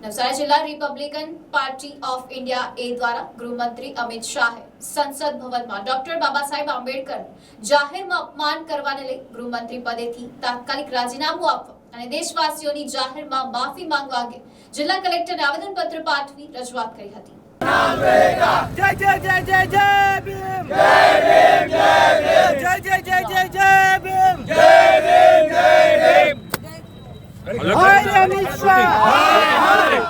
નવસારી જિલ્લા Republican Party of India એ દ્વારા ગૃહમંત્રી અમિત શાહે સંસદ ભવનમાં ડોક્ટર બાબા સાહેબ આંબેડકર જાહેરમાં અપમાન કરવાને લઈ ગૃહમંત્રી પદેથી તાત્કાલિક રાજીનામું આપવા અને દેશવાસીઓની જાહેરમાં માફી માંગવા અંગે જિલ્લા કલેક્ટરને આવેદનપત્ર પાઠવી રજૂઆત કરી હતી. જય જય જય જય જય ભીમ! જય ભીમ જય ભીમ! જય જય જય જય જય ભીમ! જય ભીમ જય Bhim! Amit Shah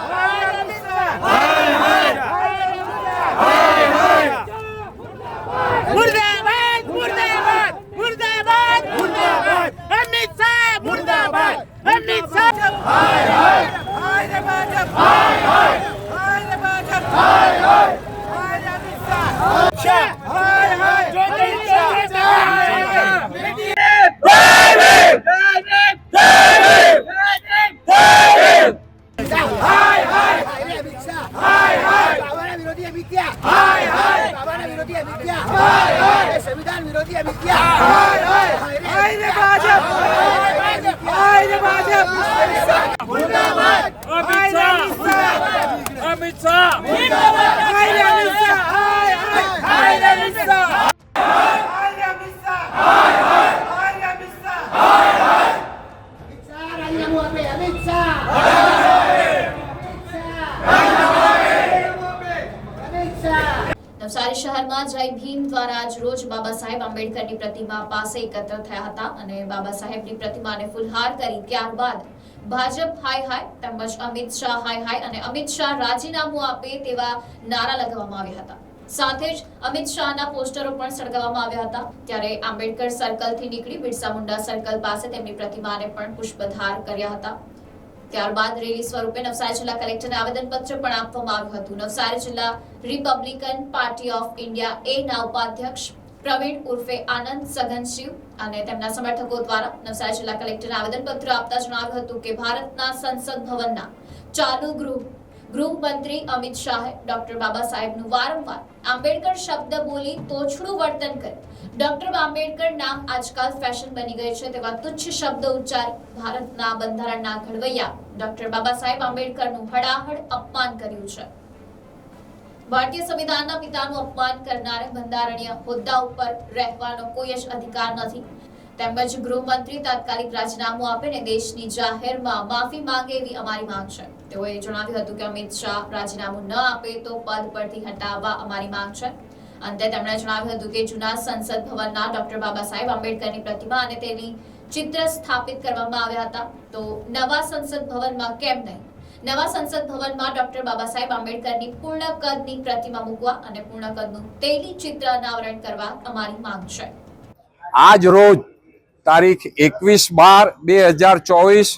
Quer me guiar? શહેરમાં જય ભીમ દ્વારા આજ રોજ બાબા સાહેબ આંબેડકરની પ્રતિમા પાસે એકત્ર થયા હતા અને બાબા સાહેબની પ્રતિમાને ફુલહાર કરી ત્યારબાદ ભાજપ હાય હાય, તેમજ અમિત શાહ હાય હાય અને અમિત શાહ રાજીનામું આપે તેવા નારા લગાવવામાં આવ્યા હતા. સાથે જ અમિત શાહના પોસ્ટરો પણ સળગાવવામાં આવ્યા હતા. ત્યારે આંબેડકર સર્કલથી નીકળી બિરસા મુંડા સર્કલ પાસે તેમની પ્રતિમાને પણ પુષ્પધાર કર્યા હતા. ત્યારબાદ રેલી સ્વરૂપે નવસારી જિલ્લા કલેક્ટરને આવેદનપત્ર પણ આપવામાં આવ્યું હતું. નવસારી જિલ્લા રિપબ્લિકન પાર્ટી ઓફ ઇન્ડિયા એ ના ઉપાધ્યક્ષ પ્રવીણ ઉર્ફે આનંદ સઘનશિવ અને તેમના સમર્થકો દ્વારા નવસારી જિલ્લા કલેક્ટરને આવેદનપત્ર આપતા જણાવ્યું હતું કે ભારતના સંસદ ભવનના ચાલુ ગૃહ ગૃહમંત્રી અમિત શાહે ડોક્ટર બાબા સાહેબનું વારંવાર આંબેડકર શબ્દ બોલી તોછડું વર્તન કરે. ડોક્ટર આંબેડકર નામ આજકાલ ફેશન બની ગઈ છે તેવા તુચ્છ શબ્દ ઉચ્ચારી ભારતના બંધારણના ઘડવૈયા ડોક્ટર બાબા સાહેબ આંબેડકરનું હડાહડ અપમાન કર્યું છે. ભારતીય સંવિધાનના પિતાનું અપમાન કરનારે બંધારણીય હોદ્દા ઉપર રહેવાનો કોઈ જ અધિકાર નથી. તેમજ ગૃહમંત્રી તાત્કાલિક રાજીનામું આપીને દેશની જાહેરમાં માફી માંગે એવી અમારી માંગ છે. તેઓએ જણાવ્યું હતું કે અમિત શાહ રાજીનામું ન આપે તો પદ પરથી હટાવવા અમારી માંગ છે. અંતે તેમણે જણાવ્યું હતું કે જૂના સંસદ ભવનના ડોક્ટર બાબા સાહેબ આંબેડકરની પ્રતિમા અને તેની ચિત્ર સ્થાપિત કરવામાં આવ્યા હતા. તો નવા સંસદ ભવનમાં કેમ નહીં? નવા સંસદ ભવનમાં ડોક્ટર બાબા સાહેબ આંબેડકરની પૂર્ણ કદની પ્રતિમા મૂકવા અને પૂર્ણ કદનું તેલી ચિત્ર અનાવરણ કરવા અમારી માંગ છે. આજ રોજ તારીખ એકવીસ બાર બે હજાર ચોવીસ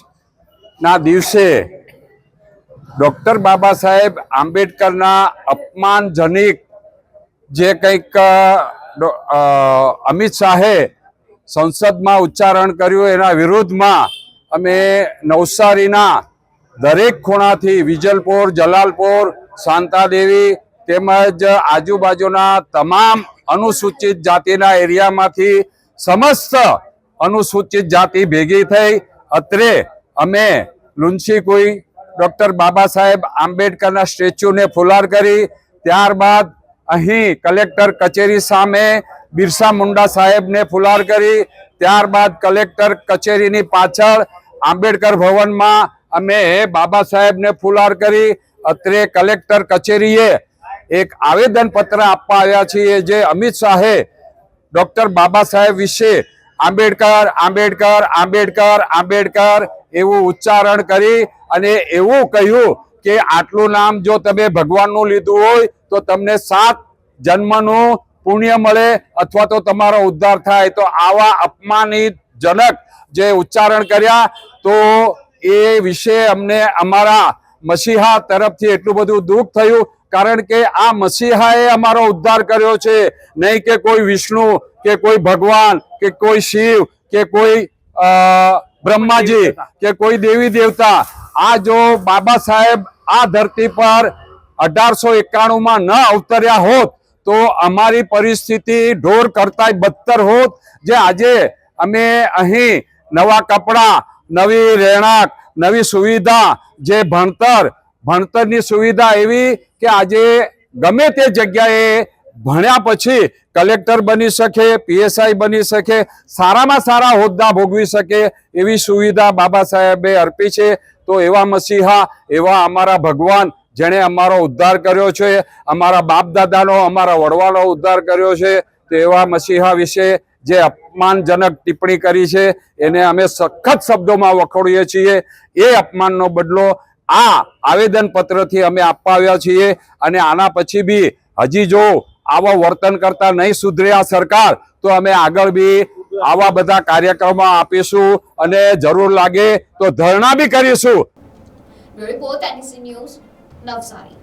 ના દિવસે ડૉક્ટર બાબા સાહેબ આંબેડકરના અપમાનજનક જે કંઈક અમિત શાહે સંસદમાં ઉચ્ચારણ કર્યું એના વિરુદ્ધમાં અમે નવસારીના દરેક ખૂણાથી વિજલપુર, જલાલપુર, શાંતાદેવી તેમજ આજુબાજુના તમામ અનુસૂચિત જાતિના એરિયામાંથી સમસ્ત અનુસૂચિત જાતિ ભેગી થઈ. અત્રે અમે લુન્સીકુઈ ડૉક્ટર બાબા સાહેબ આંબેડકરના સ્ટેચ્યુને ફુલાર કરી. ત્યારબાદ અહીં કલેક્ટર કચેરી સામે બિરસા મુંડા સાહેબને ફુલાર કરી. ત્યારબાદ કલેક્ટર કચેરીની પાછળ આંબેડકર ભવનમાં અમે બાબા સાહેબને ફુલાર કરી. અત્રે કલેક્ટર કચેરીએ એક આવેદનપત્ર આપવા આવ્યા છીએ જે અમિત શાહે ડૉક્ટર બાબા સાહેબ વિશે આંબેડકર આંબેડકર આંબેડકર આંબેડકર એવું ઉચ્ચારણ કરી અને એવું કહ્યું કે આટલું નામ જો તમે ભગવાનનું લીધું હોય તો તમને સાત જન્મનું પુણ્ય મળે અથવા તો તમારો ઉદ્ધાર થાય. તો આવા અપમાનિતજનક જે ઉચ્ચારણ કર્યા તો એ વિશે અમને અમારા મસીહા તરફથી એટલું બધું દુઃખ થયું, કારણ કે આ મસીહાએ અમારો ઉદ્ધાર કર્યો છે. નહીં કે કોઈ વિષ્ણુ, કે કોઈ ભગવાન, કે કોઈ શિવ, કે કોઈ બ્રહ્માજી, કે કોઈ દેવી દેવતા. આ જો બાબા સાહેબ આ ધરતી પર અઢારસો એકાણુંમાં ન અવતર્યા હોત, તો અમારી પરિસ્થિતિ ઢોર કરતાંય બદતર હોત. જે આજે અમે અહીં નવા કપડાં, નવી રહેણાંક નવી સુવિધા જે ભણતર, ભણતરની સુવિધા એવી કે આજે ગમે તે જગ્યાએ ભણ્યા પછી કલેક્ટર બની શકે, પીએસઆઈ બની શકે, સારામાં સારા હોદ્દા ભોગવી શકે એવી સુવિધા બાબા સાહેબે અર્પી છે. તો એવા મસીહા, એવા અમારા ભગવાન જેણે અમારો ઉદ્ધાર કર્યો છે, અમારા બાપ દાદાનો અમારા વડવાનો ઉદ્ધાર કર્યો છે. તો એવા મસીહા વિશે જે અપમાનજનક ટિપ્પણી કરી છે, એને અમે સખત શબ્દોમાં વખોડીએ છીએ. એ અપમાનનો બદલો આ આવેદન પત્રથી અમે આપવા આવ્યા છીએ અને આના પછી બી હજી જો આવા વર્તન કરતા નહીં સુધરે આ સરકાર, તો અમે આગળ બી આવા બધા કાર્યક્રમો આપીશું અને જરૂર લાગે તો ધરણા બી કરીશું. નવસારી.